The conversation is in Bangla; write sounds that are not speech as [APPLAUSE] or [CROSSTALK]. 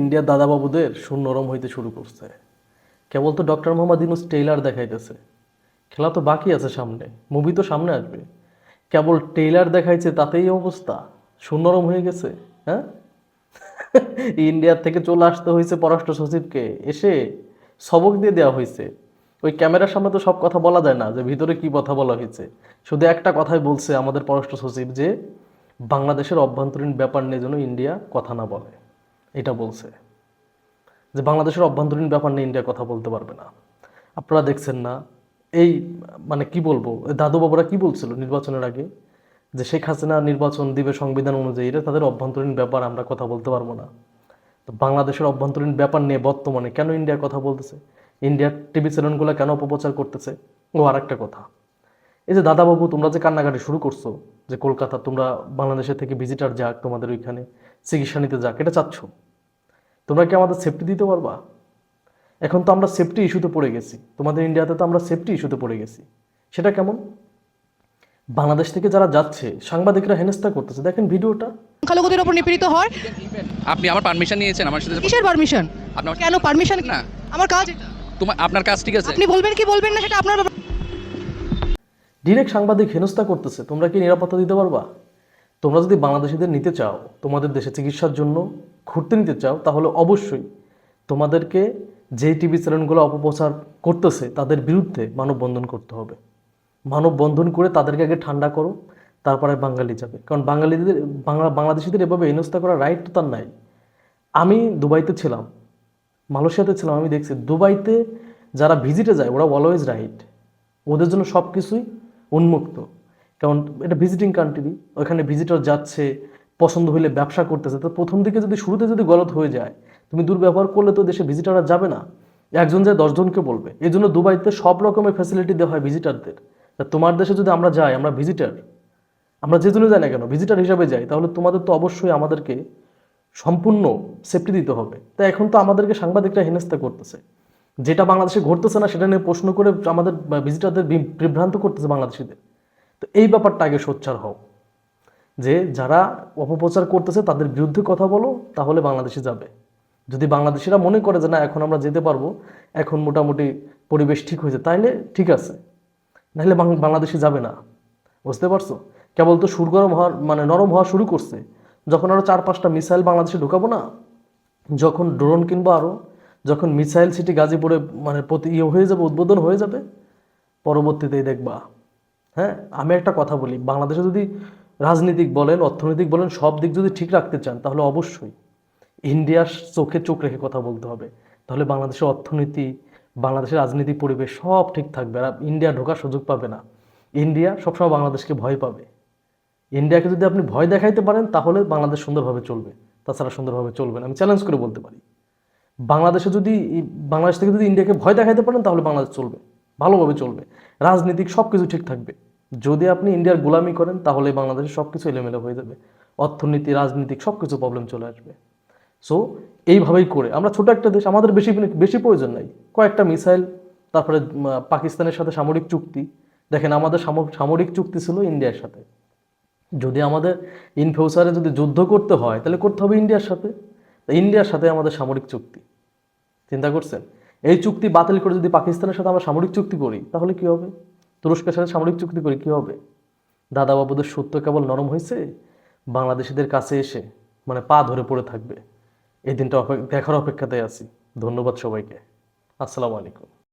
ইন্ডিয়ার দাদাবাবুদের সুর নরম হইতে শুরু করছে। কেবল তো ডক্টর মোহাম্মদ ইউনুস টেইলার দেখাইতেছে। খেলা তো বাকি আছে সামনে মুভি তো সামনে আসবে। কেবল টেইলার দেখাইছে তাতেই অবস্থা সুর নরম হয়ে গেছে হ্যাঁ? [LAUGHS] ইন্ডিয়ার থেকে চলে আসতে হয়েছে পররাষ্ট্র সচিবকে, এসে সবক দিয়ে দেওয়া হয়েছে ওই ক্যামেরার সামনে তো সব কথা বলা যায় না, যে ভিতরে কি কথা বলা হয়েছে শুধু একটা কথাই বলছে আমাদের পররাষ্ট্র সচিব যে, বাংলাদেশের অভ্যন্তরীণ ব্যাপার নিয়ে যেন ইন্ডিয়া কথা না বলে। এটা বলছে। যে বাংলাদেশের অভ্যন্তরীণ ব্যাপার নিয়ে ইন্ডিয়া কথা বলতে পারবে না। আপনারা দেখছেন না। এই মানে কি বলব? দাদু বাবুরা কি বলছিল নির্বাচনের আগে? যে শেখ হাসিনা নির্বাচন দিবে সংবিধান অনুযায়ী তাদের অভ্যন্তরীণ ব্যাপার আমরা কথা বলতে পারব না। তো বাংলাদেশের অভ্যন্তরীণ ব্যাপার নিয়ে বর্তমানে কেন ইন্ডিয়া কথা বলতেছে? ইন্ডিয়ার টিভি চ্যানেলগুলো কেন অপপ্রচার করতেছে? ও আর একটা কথা। এই যে দাদাবাবু, তোমরা যে কান্নাকাটি শুরু করছ, যে কলকাতা তোমরা বাংলাদেশের থেকে ভিজিটার যাক তোমাদের ওইখানে, চিকিৎসা নিতে যাক, এটা চাচ্ছ? তোমরা কি আমাদের সেফটি দিতে পারবা? এখন তো আমরা সেফটি ইস্যুতে পড়ে গেছি। তোমাদের ইন্ডিয়াতে তো আমরা সেফটি ইস্যুতে পড়ে গেছি। সেটা কেমন? বাংলাদেশ থেকে যারা যাচ্ছে সাংবাদিকরা হেনস্থা করতেছে। দেখেন ভিডিওটা। সংখ্যালঘুদের ওপর নিপীড়িত হয় আপনি আমার পারমিশন নিয়েছেন আমার সাথে কিসের পারমিশন আপনার কেন পারমিশন না। আমার কাজ এটা। তোমার আপনার কাজ ঠিক আছে। আপনি বলবেন কি বলবেন না সেটা আপনার ব্যাপার। ডিরেক্ট সাংবাদিক হেনস্থা করতেছে। তোমরা কি নিরাপত্তা দিতে পারবা? তোমরা যদি বাংলাদেশিদের নিতে চাও তোমাদের দেশে চিকিৎসার জন্য ঘুরতে নিতে চাও, তাহলে অবশ্যই তোমাদেরকে যে টিভি চ্যানেলগুলো অপপ্রচার করতেছে, তাদের বিরুদ্ধে মানববন্ধন করতে হবে। মানববন্ধন করে তাদেরকে আগে ঠান্ডা করো, তারপরে বাঙালি যাবে। কারণ বাঙালিদের, বাংলা, বাংলাদেশিদের এভাবে হেনস্থা করার রাইট তো তার নাই। আমি দুবাইতে ছিলাম, মালয়েশিয়াতে ছিলাম, আমি দেখছি দুবাইতে যারা ভিজিটে যায়, ওরা অলওয়েজ রাইট ওদের জন্য সব কিছুই উন্মুক্ত। কারণ এটা ভিজিটিং কান্ট্রি ওখানে ভিজিটর যাচ্ছে পছন্দ হইলে ব্যবসা করতেছে, তো প্রথম দিকে যদি শুরুতে যদি গলত হয়ে যায়, তুমি দুর্ব্যবহার করলে তো দেশে ভিজিটাররা যাবে না। একজন যায় দশজনকে বলবে এই জন্য দুবাইতে সব রকমের ফ্যাসিলিটি দেওয়া হয় ভিজিটারদের তা তোমার দেশে যদি আমরা যাই, আমরা ভিজিটার আমরা যে জন্য যাই না কেন ভিজিটার হিসাবে যাই, তাহলে তোমাদের তো অবশ্যই আমাদেরকে সম্পূর্ণ সেফটি দিতে হবে। তাই এখন তো আমাদেরকে সাংবাদিকরা হেনস্থা করতেছে। যেটা বাংলাদেশে ঘটতেছে না, সেটা নিয়ে প্রশ্ন করে আমাদের ভিজিটারদের বিভ্রান্ত করতেছে বাংলাদেশিদের। তো এই ব্যাপারটা আগে সোচ্চার হও। যে যারা অপপ্রচার করতেছে, তাদের বিরুদ্ধে কথা বলো, তাহলে বাংলাদেশে যাবে। যদি বাংলাদেশিরা মনে করে যে না, এখন আমরা যেতে পারব, এখন মোটামুটি পরিবেশ ঠিক হয়েছে, তাইলে ঠিক আছে। নাহলে বাংলাদেশে যাবে না। বুঝতে পারছ? কেবল তো সুর গরম হওয়ার মানে নরম হওয়া শুরু করছে। যখন আরও চার পাঁচটা মিসাইল বাংলাদেশে ঢুকাবো না, যখন ড্রোন কিনবো আরও যখন মিসাইল সিটি গাজীপুরে মানে প্রতি ইয়ে হয়ে যাবে, উদ্বোধন হয়ে যাবে, পরবর্তীতেই দেখবা। হ্যাঁ? আমি একটা কথা বলি, বাংলাদেশে যদি রাজনীতিক বলেন, অর্থনৈতিক বলেন, সব দিক যদি ঠিক রাখতে চান, তাহলে অবশ্যই ইন্ডিয়ার চোখে চোখ রেখে কথা বলতে হবে। তাহলে বাংলাদেশের অর্থনীতি, বাংলাদেশের রাজনীতি পরিবেশ সব ঠিক থাকবে আর ইন্ডিয়া ঢোকার সুযোগ পাবে না। ইন্ডিয়া সবসময় বাংলাদেশকে ভয় পাবে। ইন্ডিয়াকে যদি আপনি ভয় দেখাইতে পারেন, তাহলে বাংলাদেশ সুন্দরভাবে চলবে। তাছাড়া সুন্দরভাবে চলবে না। আমি চ্যালেঞ্জ করে বলতে পারি। বাংলাদেশে যদি বাংলাদেশ থেকে যদি ইন্ডিয়াকে ভয় দেখাইতে পারেন, তাহলে বাংলাদেশ চলবে। ভালোভাবে চলবে। রাজনীতিক সব কিছু ঠিক থাকবে। যদি আপনি ইন্ডিয়ার গোলামি করেন, তাহলে বাংলাদেশের সব কিছু এলোমেলো হয়ে যাবে। অর্থনীতি রাজনীতিক সব কিছু প্রবলেম চলে আসবে। সো এইভাবেই করে। আমরা ছোট একটা দেশ, আমাদের বেশি বেশি প্রয়োজন নাই। কয়েকটা মিসাইল, তারপরে পাকিস্তানের সাথে সামরিক চুক্তি। দেখেন, আমাদের সাম- সামরিক চুক্তি ছিল ইন্ডিয়ার সাথে। যদি আমাদের ইন ফিউচারে যদি যুদ্ধ করতে হয়, তাহলে করতে হবে ইন্ডিয়ার সাথে। ইন্ডিয়ার সাথে আমাদের সামরিক চুক্তি। চিন্তা করছেন? এই চুক্তি বাতিল করে যদি পাকিস্তানের সাথে আমরা সামরিক চুক্তি করি, তাহলে কি হবে? তুরস্কের সাথে সামরিক চুক্তি করে কি হবে? দাদা বাবুদের সত্য কেবল নরম হয়েছে? বাংলাদেশিদের কাছে এসে মানে পা ধরে পড়ে থাকবে। এই দিনটা দেখার অপেক্ষাতে আছি। ধন্যবাদ সবাইকে। আসসালামু আলাইকুম।